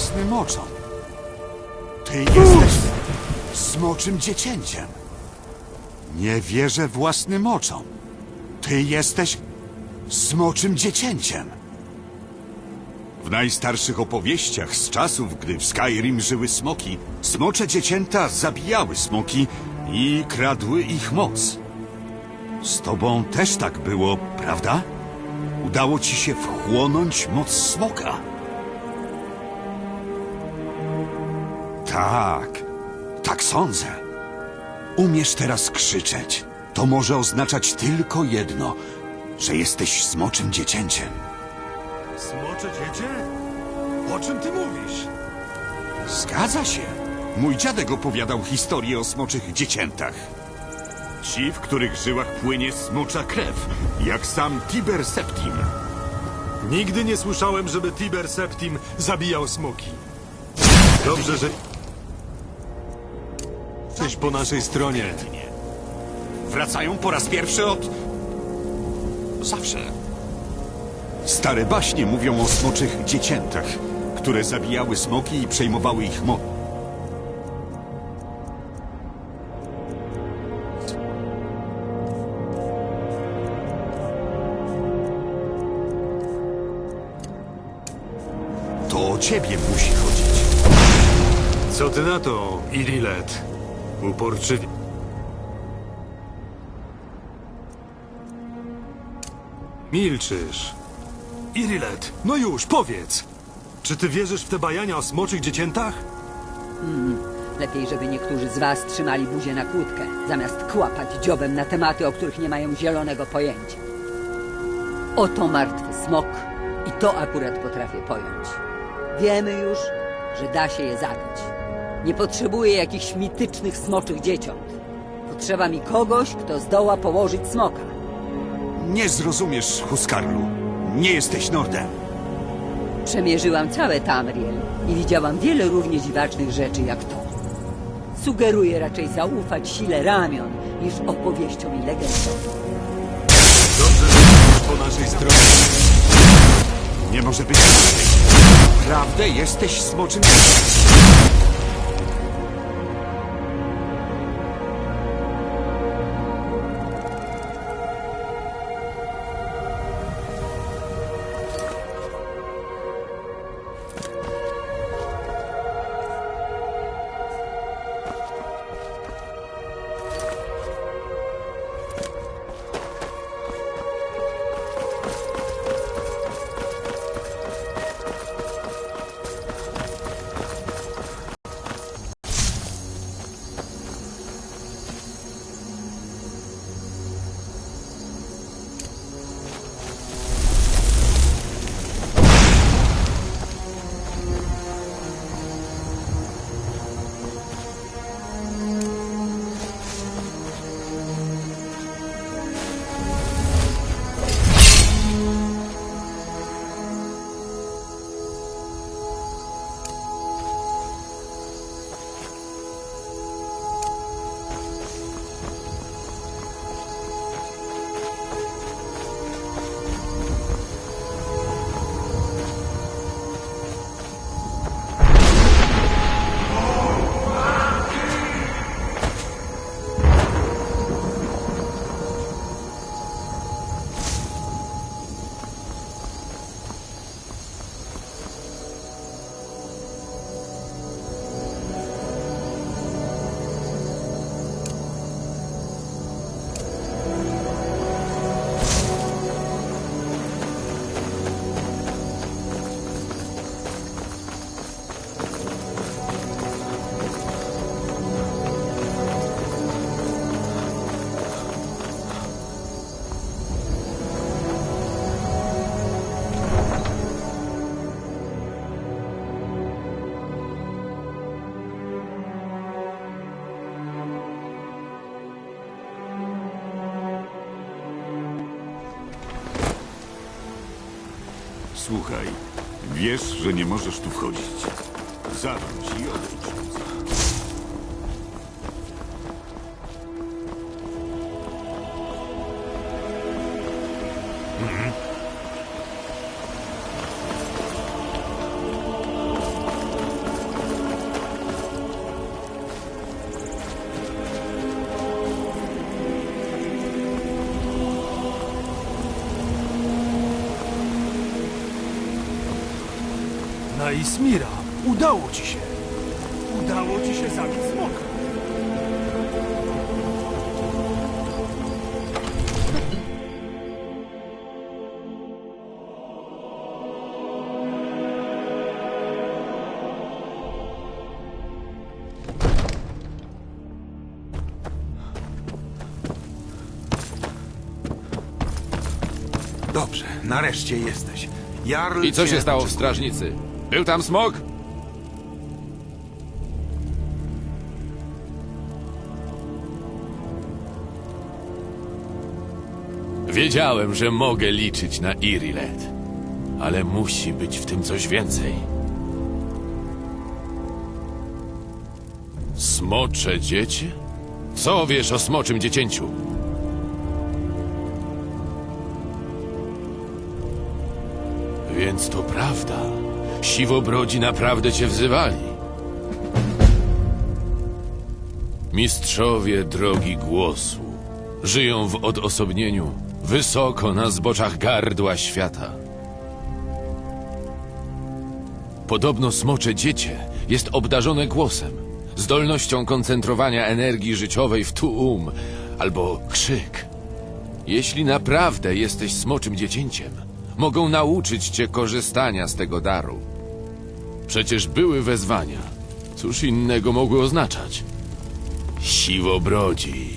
własnym oczom. Ty jesteś smoczym dziecięciem. Nie wierzę własnym oczom. Ty jesteś smoczym dziecięciem. W najstarszych opowieściach z czasów, gdy w Skyrim żyły smoki, smocze dziecięta zabijały smoki i kradły ich moc. Z tobą też tak było, prawda? Udało ci się wchłonąć moc smoka. Tak, tak sądzę. Umiesz teraz krzyczeć. To może oznaczać tylko jedno, że jesteś smoczym dziecięciem. Smocze dziecię? O czym ty mówisz? Zgadza się. Mój dziadek opowiadał historię o smoczych dzieciętach. Ci, w których żyłach płynie smocza krew, jak sam Tiber Septim. Nigdy nie słyszałem, żeby Tiber Septim zabijał smoki. Dobrze, że... Jesteś po naszej stronie. Wracają po raz pierwszy od... Zawsze. Stare baśnie mówią o smoczych dzieciętach, które zabijały smoki i przejmowały ich moc. To o ciebie musi chodzić. Co ty na to, Irilet? Uporczywie. Milczysz. Irilet, no już, powiedz! Czy ty wierzysz w te bajania o smoczych dzieciętach? Lepiej, żeby niektórzy z was trzymali buzię na kłódkę, zamiast kłapać dziobem na tematy, o których nie mają zielonego pojęcia. Oto martwy smok i to akurat potrafię pojąć. Wiemy już, że da się je zabić. Nie potrzebuję jakichś mitycznych smoczych dzieciąt. Potrzeba mi kogoś, kto zdoła położyć smoka. Nie zrozumiesz, Huskarlu. Nie jesteś Nordem. Przemierzyłam całe Tamriel i widziałam wiele równie dziwacznych rzeczy jak to. Sugeruję raczej zaufać sile ramion niż opowieściom i legendom. Dobrze, że po naszej stronie. Nie może być inaczej. Naprawdę jesteś smoczym Słuchaj, wiesz, że nie możesz tu wchodzić. Zawróć i odejdź. Tana i Smira. Udało ci się. Udało ci się zabić smoka. Dobrze, nareszcie jesteś. Jarl I co się stało w strażnicy? Był tam smok? Wiedziałem, że mogę liczyć na Irilet. Ale musi być w tym coś więcej. Smocze dziecię? Co wiesz o smoczym dziecięciu? Więc to prawda. Siwobrodzi naprawdę cię wzywali. Mistrzowie drogi głosu żyją w odosobnieniu, wysoko na zboczach gardła świata. Podobno smocze dziecię jest obdarzone głosem, zdolnością koncentrowania energii życiowej w tuum albo krzyk. Jeśli naprawdę jesteś smoczym dziecięciem, mogą nauczyć cię korzystania z tego daru. Przecież były wezwania. Cóż innego mogły oznaczać? Siwobrodzi.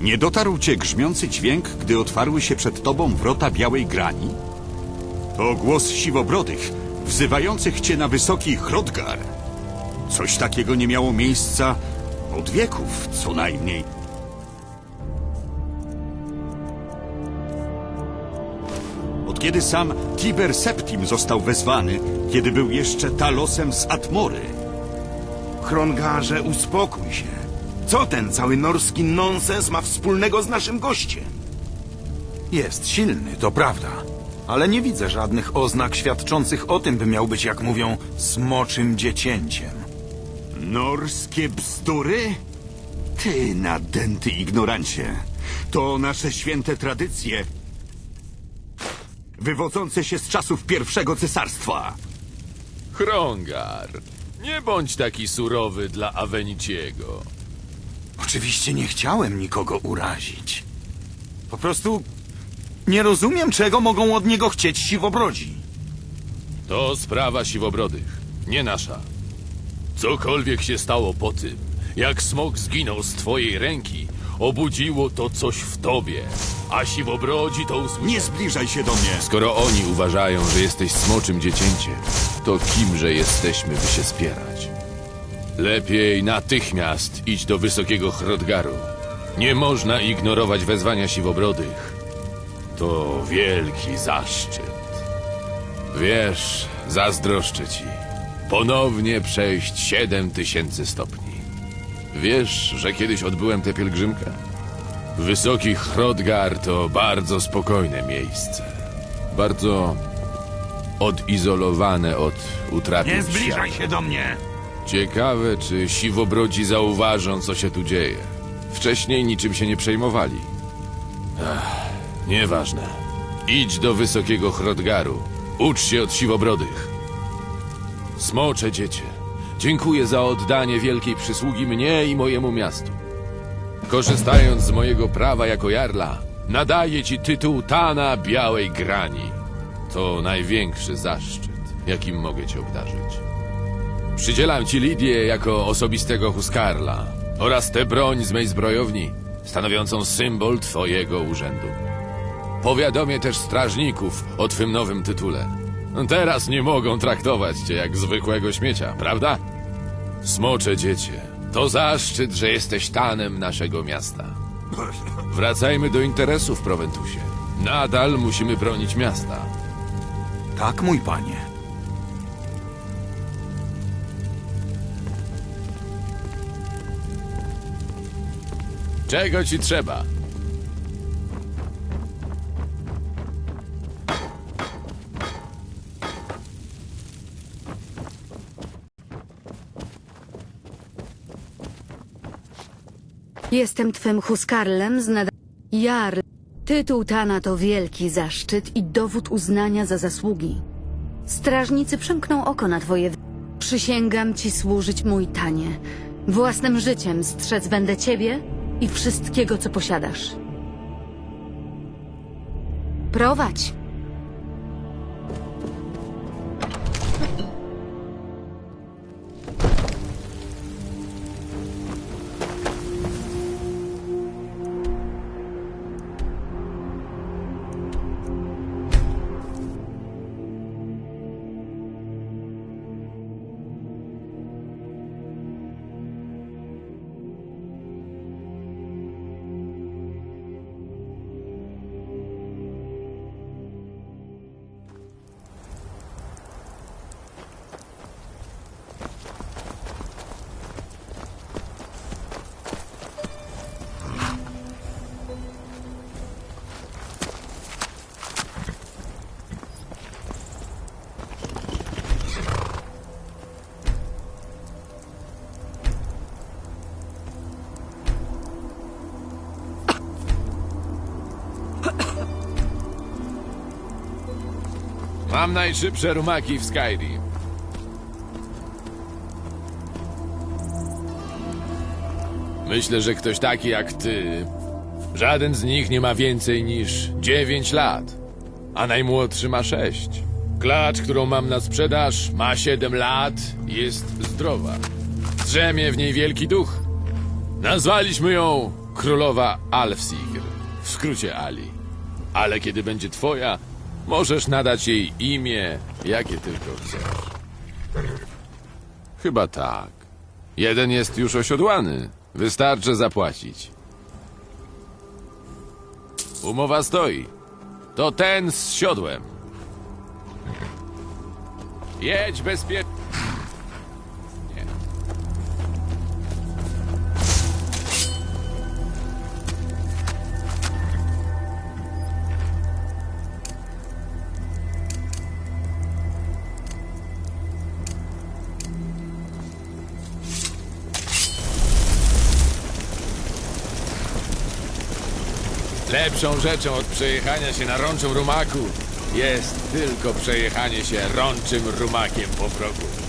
Nie dotarł cię grzmiący dźwięk, gdy otwarły się przed tobą wrota białej grani? To głos siwobrodych, wzywających cię na wysoki Hrodgar. Coś takiego nie miało miejsca od wieków, co najmniej. Od kiedy sam Tiber Septim został wezwany, kiedy był jeszcze Talosem z Atmory. Chrongarze, uspokój się. Co ten cały norski nonsens ma wspólnego z naszym gościem? Jest silny, to prawda. Ale nie widzę żadnych oznak świadczących o tym, by miał być, jak mówią, smoczym dziecięciem. Norskie bzdury? Ty, nadęty ignorancie. To nasze święte tradycje, wywodzące się z czasów pierwszego cesarstwa. Chrongar, nie bądź taki surowy dla Aveniciego. Oczywiście nie chciałem nikogo urazić. Po prostu nie rozumiem, czego mogą od niego chcieć siwobrodzi. To sprawa siwobrodych, nie nasza. Cokolwiek się stało po tym, jak smok zginął z twojej ręki, obudziło to coś w tobie, a siwobrodzi to usłyszeli. Nie zbliżaj się do mnie. Skoro oni uważają, że jesteś smoczym dziecięciem, to kimże jesteśmy, by się spierać? Lepiej natychmiast idź do wysokiego Hrodgaru. Nie można ignorować wezwania siwobrodych. To wielki zaszczyt. Wiesz, zazdroszczę ci. Ponownie przejść siedem tysięcy stopni. Wiesz, że kiedyś odbyłem tę pielgrzymkę? Wysoki Hrodgar to bardzo spokojne miejsce. Bardzo odizolowane od utraty Nie zbliżaj się do mnie! Ciekawe, czy siwobrodzi zauważą, co się tu dzieje. Wcześniej niczym się nie przejmowali. Ach, nieważne. Idź do wysokiego Hrodgaru. Ucz się od siwobrodych. Smocze dziecię, dziękuję za oddanie wielkiej przysługi mnie i mojemu miastu. Korzystając z mojego prawa jako jarla, nadaję ci tytuł Tana Białej Grani. To największy zaszczyt, jakim mogę cię obdarzyć. Przydzielam ci Lidię jako osobistego huskarla oraz tę broń z mej zbrojowni, stanowiącą symbol twojego urzędu. Powiadomię też strażników o twym nowym tytule. Teraz nie mogą traktować cię jak zwykłego śmiecia, prawda? Smocze dziecię, to zaszczyt, że jesteś tanem naszego miasta. Wracajmy do interesów, Proventusie. Nadal musimy bronić miasta. Tak, mój panie. Czego ci trzeba? Jestem twym huskarlem z nad... Jarl. Tytuł Tana to wielki zaszczyt i dowód uznania za zasługi. Strażnicy przymkną oko na twoje... Przysięgam ci służyć mój tanie. Własnym życiem strzec będę ciebie i wszystkiego, co posiadasz. Prowadź. Mam najszybsze rumaki w Skyrim. Myślę, że ktoś taki jak ty. Żaden z nich nie ma więcej niż 9 lat, a najmłodszy ma 6. Klacz, którą mam na sprzedaż, ma 7 lat i jest zdrowa. Drzemie w niej wielki duch. Nazwaliśmy ją Królowa Alfsigr, w skrócie Ali. Ale kiedy będzie twoja, możesz nadać jej imię, jakie tylko chcesz. Chyba tak. Jeden jest już osiodłany. Wystarczy zapłacić. Umowa stoi. To ten z siodłem. Jedź bezpiecznie. Lepszą rzeczą od przejechania się na rączym rumaku jest tylko przejechanie się rączym rumakiem po progu.